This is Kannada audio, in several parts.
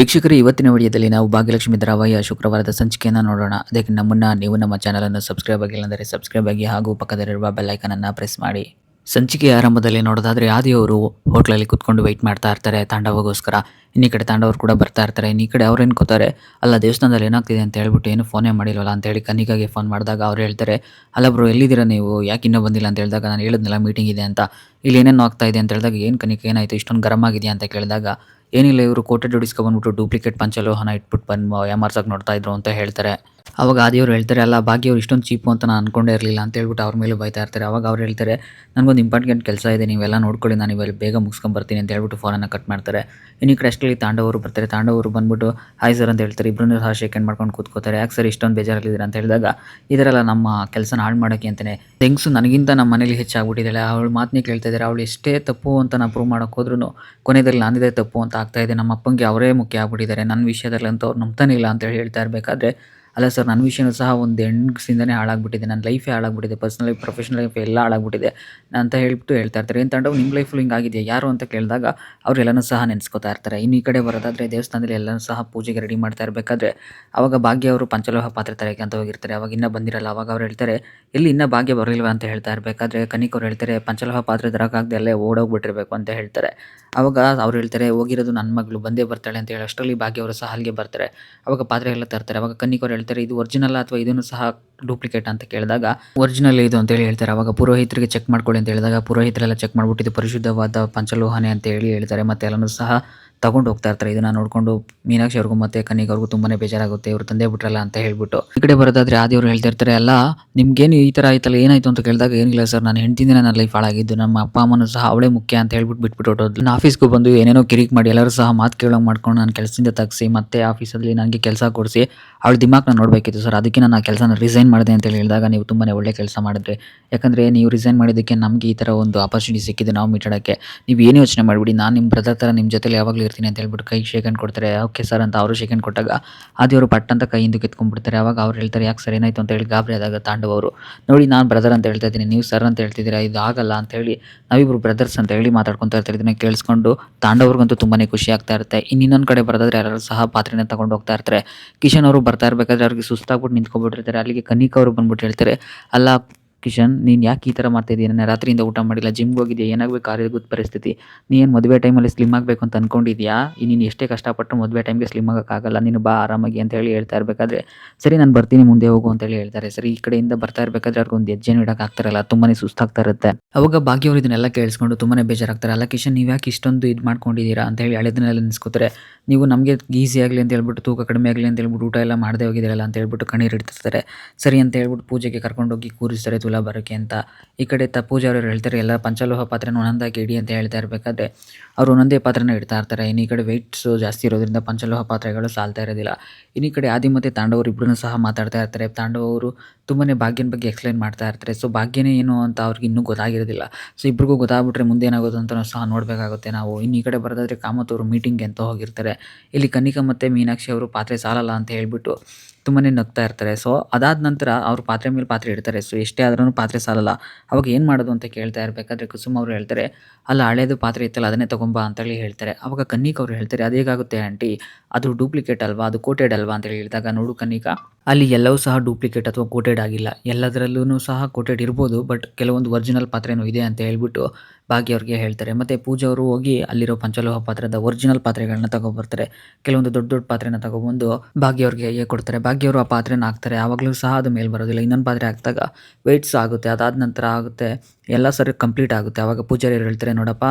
ವೀಕ್ಷಕರು, ಇವತ್ತಿನ ವಿಡಿಯೋದಲ್ಲಿ ನಾವು ಭಾಗ್ಯಲಕ್ಷ್ಮಿ ಧಾರಾವಾಹಿಯ ಶುಕ್ರವಾರದ ಸಂಚಿಕೆಯನ್ನು ನೋಡೋಣ. ಅದಕ್ಕೆ ನಮ್ಮನ್ನ ನೀವು ನಮ್ಮ ಚಾನಲನ್ನು ಸಬ್ಸ್ಕ್ರೈಬ್ ಆಗಿಲ್ಲ ಅಂದರೆ ಸಬ್ಸ್ಕ್ರೈಬ್ ಆಗಿ ಹಾಗೂ ಪಕ್ಕದಲ್ಲಿರುವ ಬೆಲ್ ಐಕನ್ ಅನ್ನ ಪ್ರೆಸ್ ಮಾಡಿ. ಸಂಚಿಕೆ ಆರಂಭದಲ್ಲಿ ನೋಡೋದಾದ್ರೆ ಆದಿಯವರು ಹೋಟ್ಲಲ್ಲಿ ಕುತ್ಕೊಂಡು ವೆಯ್ಟ್ ಮಾಡ್ತಾ ಇರ್ತಾರೆ. ತಾಂಡವಗೋಸ್ಕರ ಇನ್ನೀ ಕಡೆ ತಾಂಡವರು ಕೂಡ ಬರ್ತಾ ಇರ್ತಾರೆ. ಇನ್ನೀ ಕಡೆ ಅವ್ರು ಏನ್ಕೋತಾರೆ, ಅಲ್ಲ ದೇವಸ್ಥಾನದಲ್ಲಿ ಏನಾಗ್ತಿದೆ ಅಂತ ಹೇಳ್ಬಿಟ್ಟು ಏನು ಫೋನೇ ಮಾಡಿಲ್ವಲ್ಲ ಅಂತ ಹೇಳಿ ಕನಿಕಾಗೆ ಫೋನ್ ಮಾಡಿದಾಗ ಅವ್ರು ಹೇಳ್ತಾರೆ, ಅಲ್ಲ ಬ್ರೋ ಎಲ್ಲಿದ್ದೀರಾ ನೀವು? ಯಾಕೆ ಇನ್ನೂ ಬಂದಿಲ್ಲ? ಅಂತ ಹೇಳಿದಾಗ, ನಾನು ಹೇಳಿದ್ನಲ್ಲ ಮೀಟಿಂಗ್ ಇದೆ ಅಂತ. ಇಲ್ಲಿ ಏನೇನು ಆಗ್ತಾ ಇದೆ ಅಂತ ಹೇಳಿದಾಗ, ಏನು ಕನಿಕ ಏನಾಯಿತು? ಇಷ್ಟೊಂದು ಗರಮ್ ಆಗಿದೆಯಾ? ಅಂತ ಕೇಳಿದಾಗ ಏನಿಲ್ಲ ಇವರು ಕೋಟೆ ಬಂದ್ಬಿಟ್ಟು ಡೂಪ್ಲಿಕೇಟ್ ಪಂಚಲೋಹನ ಇಟ್ಬಿಟ್ಟು ಬಂದು ಎಮರ್ಸಕ್ಕೆ ನೋಡ್ತಾ ಇದ್ರು ಅಂತ ಹೇಳ್ತಾರೆ. ಅವಾಗ ಆದಿಯವರು ಹೇಳ್ತಾರೆ, ಅಲ್ಲ, ಭಾಗ್ಯವ್ರು ಇಷ್ಟೊಂದು ಚೀಪು ಅಂತ ನಾನು ಅನ್ಕೊಂಡೇ ಇರಲಿಲ್ಲ ಅಂತ ಹೇಳ್ಬಿಟ್ಟು ಅವ್ರ ಮೇಲೆ ಬೈತಾ ಇರ್ತಾರೆ. ಅವಾಗ ಅವ್ರು ಹೇಳ್ತಾರೆ, ನನಗೊಂದು ಇಂಪಾರ್ಟೆಂಟ್ ಕೆಲಸ ಇದೆ, ನೀವೆಲ್ಲ ನೋಡ್ಕೊಳ್ಳಿ, ನಾನು ಇವೆಲ್ಲ ಬೇಗ ಮುಗಿಸ್ಕೊಂಬರ್ತೀನಿ ಅಂತ ಹೇಳ್ಬಿಟ್ಟು ಫೋನನ್ನು ಕಟ್ ಮಾಡ್ತಾರೆ. ಇನ್ನು ಅಷ್ಟರಲ್ಲಿ ತಾಂಡವರು ಬರ್ತಾರೆ. ತಾಂಡವರು ಬಂದ್ಬಿಟ್ಟು ಹಾಯ್ ಸರ್ ಅಂತ ಹೇಳ್ತಾರೆ. ಇಬ್ಬರನ್ನೂ ಸಹ ಶೇಕೆಂಡ್ ಮಾಡ್ಕೊಂಡು ಕೂತ್ಕೋತಾರೆ. ಯಾಕೆ ಸರ್ ಇಷ್ಟೊಂದು ಬೇಜಾರಲ್ಲಿದ್ದೀರ ಅಂತ ಹೇಳಿದಾಗ, ಇದರಲ್ಲ ನಮ್ಮ ಕೆಲಸನ ಹಾಳು ಮಾಡೋಕ್ಕೆ ಅಂತಲೇ ಹೆಂಗ್ಸು ನನಗಿಂತ ನಮ್ಮ ಮನೇಲಿ ಹೆಚ್ಚಾಗ್ಬಿಟ್ಟಿದ್ದಾಳೆ. ಅವಳು ಮಾತನ್ನೇ ಕೇಳ್ತಾ ಇದ್ದಾರೆ. ಅವಳು ಎಷ್ಟೇ ತಪ್ಪು ಅಂತ ನಾನು ಪ್ರೂವ್ ಮಾಡೋಕ್ಕೆ ಹೋದ್ರೂ ಕೊನೆಯಲ್ಲಿ ನಾನಿದೆ ತಪ್ಪು ಅಂತ ಆಗ್ತಾ ಇದೆ. ನಮ್ಮ ಅಪ್ಪಂಗೆ ಅವರೇ ಮುಖ್ಯ ಆಗ್ಬಿಟ್ಟಿದ್ದಾರೆ. ನನ್ನ ವಿಷಯದಲ್ಲಿ ಅಂತ ಅವ್ರು ನಂಬ್ತಾನೆ ಇಲ್ಲ ಅಂತೇಳಿ ಹೇಳ್ತಾ ಇರಬೇಕಾದ್ರೆ ಅಲ್ಲ ಸರ್, ನನ್ನ ವಿಷಯನು ಸಹ ಒಂದು ಹೆಣ್ಗ್ಸಿಂದನೇ ಹಾಳಾಗ್ಬಿಟ್ಟಿದೆ. ನನ್ನ ಲೈಫೇ ಹಾಳಾಗ್ಬಿಟ್ಟಿದೆ. ಪರ್ಸ್ನಲ್ ಲೈಫ್ ಪ್ರೊಫೆಷನಲ್ ಲೈಫ್ ಎಲ್ಲ ಹಾಳಾಗ್ಬಿಟ್ಟಿದೆ ಅಂತ ಹೇಳ್ಬಿಟ್ಟು ಹೇಳ್ತಾ ಇರ್ತಾರೆ. ಏನು ತಾಂಡವ್ ನಿಮ್ಮ ಲೈಫಲ್ಲಿ ಹಿಂಗಾಗಿದೆಯಾ ಯಾರು ಅಂತ ಕೇಳಿದಾಗ ಅವರೆಲ್ಲನೂ ಸಹ ನೆನೆಸ್ಕೊತಾ ಇರ್ತಾರೆ. ಇನ್ನು ಈ ಕಡೆ ಬರೋದಾದರೆ ದೇವಸ್ಥಾನದಲ್ಲಿ ಎಲ್ಲನೂ ಸಹ ಪೂಜೆಗೆ ರೆಡಿ ಮಾಡ್ತಾ ಇರಬೇಕಾದ್ರೆ ಆವಾಗ ಭಾಗ್ಯ ಅವರು ಪಂಚಲೋಹ ಪಾತ್ರೆ ತರಕ್ಕೆ ಅಂತ ಹೋಗಿರ್ತಾರೆ. ಅವಾಗ ಇನ್ನೂ ಬಂದಿರಲ್ಲ. ಅವಾಗ ಅವ್ರು ಹೇಳ್ತಾರೆ, ಎಲ್ಲಿ ಇನ್ನೂ ಭಾಗ್ಯ ಬರಲಿಲ್ವಾ? ಅಂತ ಹೇಳ್ತಾ ಇರಬೇಕಾದ್ರೆ ಕನಿಕ್ ಅವ್ರು ಹೇಳ್ತಾರೆ, ಪಂಚಲೋಹ ಪಾತ್ರೆ ತರೋಕ್ಕಾಗದೆ ಅಲ್ಲೇ ಓಡೋಗ್ಬಿಟ್ಟಿರಬೇಕು ಅಂತ ಹೇಳ್ತಾರೆ. ಅವಾಗ ಅವ್ರು ಹೇಳ್ತಾರೆ, ಹೋಗಿರೋದು ನನ್ನ ಮಗಳು ಬಂದೇ ಬರ್ತಾಳೆ ಅಂತ ಹೇಳಿ ಅಷ್ಟರಲ್ಲಿ ಭಾಗ್ಯ ಅವರು ಸಹ ಅಲ್ಲಿಗೆ ಬರ್ತಾರೆ. ಅವಾಗ ಪಾತ್ರೆ ಎಲ್ಲ ತರ್ತಾರೆ. ಅವಾಗ ಅವ್ರು ಹೇಳ್ತಾರೆ ಇದು ಒರಿಜಿನಲ್ ಅಥವಾ ಇದನ್ನು ಸಹ ಡೂಪ್ಲಿಕೇಟ್ ಅಂತ ಕೇಳಿದಾಗ ಒರಿಜಿನಲ್ ಇದು ಅಂತ ಹೇಳಿ ಹೇಳ್ತಾರೆ. ಅವಾಗ ಪುರೋಹಿತರಿಗೆ ಚೆಕ್ ಮಾಡ್ಕೊಳ್ಳಿ ಅಂತ ಹೇಳಿದಾಗ, ಪುರೋಹಿತರೆಲ್ಲ ಚೆಕ್ ಮಾಡ್ಬಿಟ್ಟು ಇದು ಪರಿಶುದ್ಧವಾದ ಪಂಚಲೋಹನೆ ಅಂತ ಹೇಳಿ ಹೇಳ್ತಾರೆ. ಮತ್ತೆ ಎಲ್ಲನೂ ಸಹ ತಗೊಂಡು ಹೋಗ್ತಾ ಇರ್ತಾರೆ. ಇದನ್ನ ನೋಡ್ಕೊಂಡು ಮೀನಾಕ್ಷಿ ಅವ್ರಿಗೂ ಮತ್ತೆ ಕನ್ನಿಗೆ ಅವ್ರಿಗೂ ತುಂಬಾನೇ ಬೇಜಾರಾಗುತ್ತೆ. ಇವರು ತಂದೆ ಬಿಟ್ರಲ್ಲ ಅಂತ ಹೇಳ್ಬಿಟ್ಟು. ಈ ಕಡೆ ಬರೋದಾದ್ರೆ ಆದಿಯವರು ಹೇಳ್ತಾ ಇರ್ತಾರೆ, ಅಲ್ಲ, ನಿಮ್ಗೇನು ಈ ತರ ಆಯ್ತಲ್ಲ, ಏನಾಯ್ತು? ಅಂತ ಕೇಳಿದಾಗ, ಏನಿಲ್ಲ ಸರ್, ನಾನು ಹೆಂಡ್ತಿಂದ ನನ್ನ ಲೈಫ್ ಹಾಳಾಗಿದ್ದು, ನಮ್ಮ ಅಪ್ಪ ಅಮ್ಮನೂ ಸಹ ಅವಳೇ ಮುಖ್ಯ ಅಂತ ಹೇಳ್ಬಿಟ್ಟು ಬಿಟ್ಬಿಟ್ಟು ನಾನು ಆಫೀಸ್ಗೂ ಬಂದು ಏನೇನೋ ಕಿರಿಕ್ ಮಾಡಿ, ಎಲ್ಲರೂ ಸಹ ಮಾತು ಕೇಳೋಂಗೆ ಮಾಡ್ಕೊಂಡು ನಾನು ಕೆಲಸದಿಂದ ತಗ್ಸಿ, ಮತ್ತೆ ಆಫೀಸಲ್ಲಿ ನನಗೆ ಕೆಲಸ ಕೊಡಿಸಿ, ಅವಳ ದಿಮಾಕ್ನ ನೋಡಬೇಕಿತ್ತು ಸರ್. ಅದಕ್ಕೆ ನಾನು ಆ ಕೆಲಸನ ರಿಸೈನ್ ಮಾಡಿದೆ ಅಂತ ಹೇಳಿ ಹೇಳಿದಾಗ ನೀವು ತುಂಬಾ ಒಳ್ಳೆ ಕೆಲಸ ಮಾಡಿದ್ರೆ. ಯಾಕಂದರೆ ನೀವು ರಿಸೈನ್ ಮಾಡಿದ್ದಕ್ಕೆ ನಮಗೆ ಈ ಥರ ಒಂದು ಆಪರ್ಚುನಿಟಿ ಸಿಕ್ಕಿದೆ ನಾವು ಮೀಟಾಡೋಕ್ಕೆ ನೀವು ಏನು ಯೋಚನೆ ಮಾಡಿಬಿಡಿ, ನಾನು ನಿಮ್ಮ ಬ್ರದರ್ ಥರ ನಿಮ್ಮ ಜೊತೆಲಿ ಯಾವಾಗಲೂ ಇರ್ತೀನಿ ಅಂತ ಹೇಳ್ಬಿಟ್ಟು ಕೈ ಹ್ಯಾಂಡ್ ಕೊಡ್ತಾರೆ. ಓಕೆ ಸರ್ ಅಂತ ಅವರು ಶೇಕಂಡ್ ಕೊಟ್ಟಾಗ ಆದಿಯವರು ಪಟ್ ಅಂತ ಕೈ ಹಿಂದೆ ಕಿತ್ಕೊಂಡ್ಬಿಡ್ತಾರೆ. ಅವಾಗ ಅವ್ರು ಹೇಳ್ತಾರೆ, ಯಾಕೆ ಸರ್ ಏನಾಯ್ತು? ಅಂತ ಹೇಳಿ ಗಾಬರಿ ಆದಾಗ ಅವರು ನೋಡಿ ನಾನು ಬ್ರದರ್ ಅಂತ ಹೇಳ್ತಾ ಇದ್ದೀನಿ. ನೀವು ಸರ್ ಅಂತ ಹೇಳ್ತಿದ್ದೀರಾ? ಇದು ಆಗಲ್ಲ ಅಂತ ಹೇಳಿ ನಾವಿಬ್ರು ಬ್ರದರ್ಸ್ ಅಂತ ಹೇಳಿ ಮಾತಾಡ್ಕೊತಾ ಇರ್ತಾರೆ. ಇದನ್ನ ಕೇಳಿಸ್ಕೊಂಡು ತಾಂಡವ್ರಿಗಂತೂ ತುಂಬಾ ಖುಷಿ ಆಗ್ತಾ ಇರುತ್ತೆ. ಇನ್ನು ಇನ್ನೊಂದು ಕಡೆ ಬರೋದಾದ್ರೆ ಯಾರು ಸಹ ಪಾತ್ರೆನ ತಗೊಂಡು ಹೋಗ್ತಾ ಇರ್ತಾರೆ. ಕಿಶನ್ ಅವರು ಬರ್ತಾ ಇರಬೇಕಾದ್ರೆ ಅವ್ರಿಗೆ ಸುಸ್ತಾಗ್ಬಿಟ್ಟು ನಿಂತ್ಕೊಂಡ್ಬಿಟ್ಟಿರ್ತಾರೆ. ಅಲ್ಲಿಗೆ ಕನಿಕ್ ಅವರು ಬಂದ್ಬಿಟ್ಟು ಹೇಳ್ತಾರೆ, ಅಲ್ಲ ಕಿಶನ್, ನೀನು ಯಾಕೆ ಈ ಥರ ಮಾಡ್ತಿದ್ದೀಯ ನಾನು ರಾತ್ರಿಯಿಂದ ಊಟ ಮಾಡಿಲ್ಲ ಜಿಮ್ಗೆ ಹೋಗಿದ್ಯಾ? ಏನಾಗಬೇಕು ಆರೋಗ್ಯದ ಪರಿಸ್ಥಿತಿ? ನೀನು ಮದುವೆ ಟೈಮಲ್ಲಿ ಸ್ಲಿಮ್ ಆಗಬೇಕು ಅಂತ ಅಂದ್ಕೊಂಡಿದ್ಯಾ ನೀನು ಎಷ್ಟೇ ಕಷ್ಟಪಟ್ಟರು ಮದುವೆ ಟೈಮ್ಗೆ ಸ್ಲಿಮ್ ಆಗೋಕ್ಕಾಗಲ್ಲ. ನೀನು ಬಾ ಆರಾಮಾಗಿ ಅಂತ ಹೇಳಿ ಹೇಳ್ತಾ ಇರಬೇಕಾದ್ರೆ, ಸರಿ ನಾನು ಬರ್ತೀನಿ ಮುಂದೆ ಹೋಗು ಅಂತ ಹೇಳಿ ಹೇಳ್ತಾರೆ. ಸರಿ, ಈ ಕಡೆಯಿಂದ ಬರ್ತಾ ಇರಬೇಕಾದ್ರೆ ಅವ್ರಿಗೆ ಒಂದು ಹೆಜ್ಜೆನೂ ಇಡೋಕ್ಕಾಗ್ತಾರಲ್ಲ ತುಂಬಾ ಸುಸ್ತಾಗ್ತಾ ಇರುತ್ತೆ. ಅವಾಗ ಬಾಕಿಯವರು ಇದನ್ನೆಲ್ಲ ಕೇಳಿಸ್ಕೊಂಡು ತುಂಬಾ ಬೇಜಾರಾಗ್ತಾರೆ. ಅಲ್ಲ ಕಿಶನ್, ನೀವು ಯಾಕೆ ಇಷ್ಟೊಂದು ಇದು ಮಾಡ್ಕೊಂಡಿದ್ದೀರಾ ಅಂತ ಹೇಳಿ ಹಳೆದನ್ನೆಲ್ಲ ನೆನೆಸ್ಕೋತಾರೆ. ನೀವು ನಮಗೆ ಈಸಿ ಆಗಲಿ ಅಂತ ಹೇಳ್ಬಿಟ್ಟು, ತೂಕ ಕಡಿಮೆ ಆಗಲಿ ಅಂತ ಹೇಳ್ಬಿಟ್ಟು ಊಟ ಎಲ್ಲ ಮಾಡದೆ ಹೋಗಿದ್ದೀರಲ್ಲ ಅಂತ ಹೇಳ್ಬಿಟ್ಟು ಕಣ್ಣೀರು ಇಡ್ತಿರ್ತಾರೆ. ಸರಿ ಅಂತ ಹೇಳ್ಬಿಟ್ಟು ಪೂಜೆಗೆ ಕರ್ಕೊಂಡೋಗಿ ಕೂರಿಸ್ತಾರೆ. ತುಲಾ ಬರೋಕ್ಕೆ ಅಂತ. ಈ ಕಡೆ ತ ಹೇಳ್ತಾರೆ, ಎಲ್ಲ ಪಂಚಲೋಹ ಪಾತ್ರೆನ ಒಂದೊಂದಾಗಿ ಇಡಿ ಅಂತ ಹೇಳ್ತಾ ಇರಬೇಕಾದ್ರೆ ಅವರು ಒಂದೊಂದೇ ಪಾತ್ರೆನ ಇಡ್ತಾ ಇರ್ತಾರೆ. ಇನ್ನು ಈ ಕಡೆ ವೆಯ್ಟ್ಸು ಜಾಸ್ತಿ ಇರೋದ್ರಿಂದ ಪಂಚಲೋಹ ಪಾತ್ರೆಗಳು ಸಾಲ್ತಾ ಇರೋದಿಲ್ಲ. ಇನ್ನು ಈ ಕಡೆ ಆದಿ ಮತ್ತು ತಾಂಡವರು ಇಬ್ಬರೂ ಸಹ ಮಾತಾಡ್ತಾ ಇರ್ತಾರೆ. ತಾಂಡವರು ತುಂಬಾ ಭಾಗ್ಯನ ಬಗ್ಗೆ ಎಕ್ಸ್ಪ್ಲೈನ್ ಮಾಡ್ತಾ ಇರ್ತಾರೆ. ಸೊ ಭಾಗ್ಯನೇ ಏನು ಅಂತ ಅವ್ರಿಗೆ ಇನ್ನೂ ಗೊತ್ತಾಗಿರೋದಿಲ್ಲ. ಸೊ ಇಬ್ರಿಗೂ ಗೊತ್ತಾಗ್ಬಿಟ್ರೆ ಮುಂದೆ ಏನಾಗೋದು ಅಂತ ಸಹ ನೋಡಬೇಕಾಗುತ್ತೆ ನಾವು. ಇನ್ನು ಈ ಕಡೆ ಬರೋದಾದ್ರೆ ಕಾಮತ್ ಅವರು ಮೀಟಿಂಗ್ಗೆ ಅಂತ ಹೋಗಿರ್ತಾರೆ. ಇಲ್ಲಿ ಕನಿಕ ಮತ್ತು ಮೀನಾಕ್ಷಿ ಅವರು ಪಾತ್ರೆ ಸಾಲಲ್ಲ ಅಂತ ಹೇಳ್ಬಿಟ್ಟು ತುಂಬಾ ನಗ್ತಾ ಇರ್ತಾರೆ. ಸೊ ಅದಾದ ನಂತರ ಅವ್ರು ಪಾತ್ರೆ ಮೇಲೆ ಪಾತ್ರೆ ಇಡ್ತಾರೆ. ಸೊ ಎಷ್ಟೇ ಆದ್ರೂ ಪಾತ್ರೆ ಸಾಲಲ್ಲ. ಅವಾಗ ಏನು ಮಾಡೋದು ಅಂತ ಕೇಳ್ತಾ ಇರಬೇಕಾದ್ರೆ ಕುಸುಮ್ ಅವರು ಹೇಳ್ತಾರೆ, ಅಲ್ಲ ಹಳೆಯದು ಪಾತ್ರೆ ಇತ್ತಲ್ಲ, ಅದನ್ನೇ ತಗೊಂಬಾ ಅಂತೇಳಿ ಹೇಳ್ತಾರೆ. ಅವಾಗ ಕನ್ನಿಕ್ ಅವರು ಹೇಳ್ತಾರೆ ಅದೇಗಾಗುತ್ತೆ ಆಂಟಿ? ಅದು ಡೂಪ್ಲಿಕೇಟ್ ಅಲ್ವಾ? ಅದು ಕೋಟೆಡ್ ಅಲ್ವಾ? ಅಂತೇಳಿ ಹೇಳಿದಾಗ, ನೋಡು ಕನ್ನಿಕ, ಅಲ್ಲಿ ಎಲ್ಲವೂ ಸಹ ಡೂಪ್ಲಿಕೇಟ್ ಅಥವಾ ಕೋಟೆಡ್ ಆಗಿಲ್ಲ. ಎಲ್ಲದರಲ್ಲೂ ಸಹ ಕೋಟೆಡ್ ಇರ್ಬೋದು ಬಟ್ ಕೆಲವೊಂದು ಒರಿಜಿನಲ್ ಪಾತ್ರೆನೂ ಇದೆ ಅಂತ ಹೇಳ್ಬಿಟ್ಟು ಭಾಗ್ಯ ಅವ್ರಿಗೆ ಹೇಳ್ತಾರೆ. ಮತ್ತು ಪೂಜಾ ಅವರು ಹೋಗಿ ಅಲ್ಲಿರೋ ಪಂಚಲೋಹ ಪಾತ್ರದ ಒರಿಜಿನಲ್ ಪಾತ್ರೆಗಳನ್ನ ತಗೊಬರ್ತಾರೆ. ಕೆಲವೊಂದು ದೊಡ್ಡ ದೊಡ್ಡ ಪಾತ್ರೆನ ತಗೊಬಂದು ಭಾಗ್ಯ ಅವ್ರಿಗೆ ಹೇಗೆ ಕೊಡ್ತಾರೆ. ಭಾಗ್ಯ ಆ ಪಾತ್ರೆನ ಹಾಕ್ತಾರೆ. ಆವಾಗಲೂ ಸಹ ಅದು ಮೇಲೆ ಬರೋದಿಲ್ಲ. ಇನ್ನೊಂದು ಪಾತ್ರೆ ಹಾಕಿದಾಗ ವೆಯ್ಟ್ಸ್ ಆಗುತ್ತೆ. ಅದಾದ ನಂತರ ಆಗುತ್ತೆ. ಎಲ್ಲ ಸರಿ ಕಂಪ್ಲೀಟ್ ಆಗುತ್ತೆ. ಆವಾಗ ಪೂಜಾರಿ ಹೇಳ್ತಾರೆ, ನೋಡಪ್ಪ,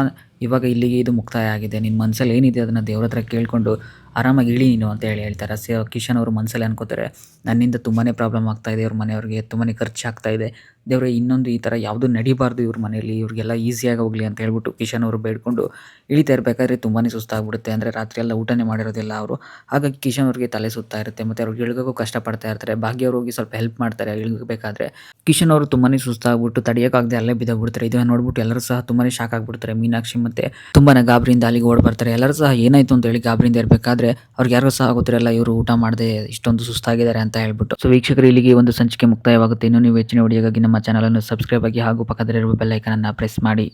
ಇವಾಗ ಇಲ್ಲಿಗೆ ಇದು ಮುಕ್ತಾಯ ಆಗಿದೆ. ನಿನ್ನ ಮನಸ್ಸಲ್ಲಿ ಏನಿದೆ ಅದನ್ನು ದೇವ್ರ ಹತ್ರ ಕೇಳಿಕೊಂಡು ಆರಾಮಾಗಿ ಇಳಿ ನೀನು, ಅಂತ ಹೇಳಿ ಹೇಳ್ತಾರೆ. ಕಿಶನ್ ಅವರು ಮನಸ್ಸಲ್ಲಿ ಅನ್ಕೋತಾರೆ, ನನ್ನಿಂದ ತುಂಬಾ ಪ್ರಾಬ್ಲಮ್ ಆಗ್ತಾ ಇದೆ. ಇವ್ರ ಮನೆಯವ್ರಿಗೆ ತುಂಬಾ ಖರ್ಚು ಆಗ್ತಾ ಇದೆ. ದೇವ್ರೆ, ಇನ್ನೊಂದು ಈ ಥರ ಯಾವುದು ನಡಿಬಾರ್ದು ಇವ್ರ ಮನೆಯಲ್ಲಿ. ಇವ್ರಿಗೆಲ್ಲ ಈಸಿಯಾಗಿ ಹೋಗಲಿ ಅಂತ ಹೇಳ್ಬಿಟ್ಟು ಕಿಶನ್ ಅವರು ಬೇಡ್ಕೊಂಡು ಇಳಿತಾ ಇರಬೇಕಾದ್ರೆ ತುಂಬಾ ಸುಸ್ತಾಗ್ಬಿಡುತ್ತೆ. ಅಂದರೆ ರಾತ್ರಿ ಎಲ್ಲ ಊಟನೇ ಮಾಡಿರೋದಿಲ್ಲ ಅವರು. ಹಾಗಾಗಿ ಕಿಶನ್ ಅವ್ರಿಗೆ ತಲೆ ಸುತ್ತಾ ಇರುತ್ತೆ. ಮತ್ತು ಅವ್ರಿಗೆ ಇಳ್ಗೋಕ್ಕೂ ಕಷ್ಟಪಡ್ತಾ ಇರ್ತಾರೆ. ಭಾಗ್ಯವ್ರು ಹೋಗಿ ಸ್ವಲ್ಪ ಹೆಲ್ಪ್ ಮಾಡ್ತಾರೆ ಇಳ್ಬೇಕಾದ್ರೆ ಕಿಶನ್ ಅವರು ತುಂಬಾ ಸುಸ್ತಾಗ್ಬಿಟ್ಟು ತಡೆಯೋಕ್ಕಾಗದೆ ಅಲ್ಲೇ ಬಿದ್ದೋಗ್ಬಿಡ್ತಾರೆ. ಇದನ್ನ ನೋಡ್ಬಿಟ್ಟು ಎಲ್ಲರೂ ಸಹ ತುಂಬಾನೇ ಶಾಕ್ ಆಗ್ಬಿಡ್ತಾರೆ. ಮೀನಾಕ್ಷಿ ಮತ್ತೆ ತುಂಬಾ ಗಾಬರಿಯಿಂದ ಅಲ್ಲಿಗೆ ಓಡ್ ಬರ್ತಾರೆ ಎಲ್ಲರೂ ಸಹ ಏನಾಯ್ತು ಅಂತ ಹೇಳಿ ಗಾಬರಿಯಿಂದ ಇರಬೇಕಾದ್ರೆ ಅವ್ರಿಗೆ ಯಾರು ಸಹ ಗೊತ್ತಿರಲ್ಲ, ಇವರು ಊಟ ಮಾಡದೆ ಇಷ್ಟೊಂದು ಸುಸ್ತಾಗಿದ್ದಾರೆ ಅಂತ ಹೇಳ್ಬಿಟ್ಟು. ಸೊ ವೀಕ್ಷಕರು, ಇಲ್ಲಿಗೆ ಒಂದು ಸಂಚಿಕೆ ಮುಕ್ತಾಯವಾಗುತ್ತೆ. ಇನ್ನು ನೀವು ಹೆಚ್ಚಿನ ವಿಡಿಯೋಗಾಗಿ ನಮ್ಮ ಚಾನಲನ್ನು ಸಬ್ಸ್ಕ್ರೈಬ್ ಆಗಿ ಹಾಗೂ ಪಕ್ಕದಲ್ಲಿರುವ ಬೆಲ್ ಅನ್ನು ಪ್ರೆಸ್ ಮಾಡಿ.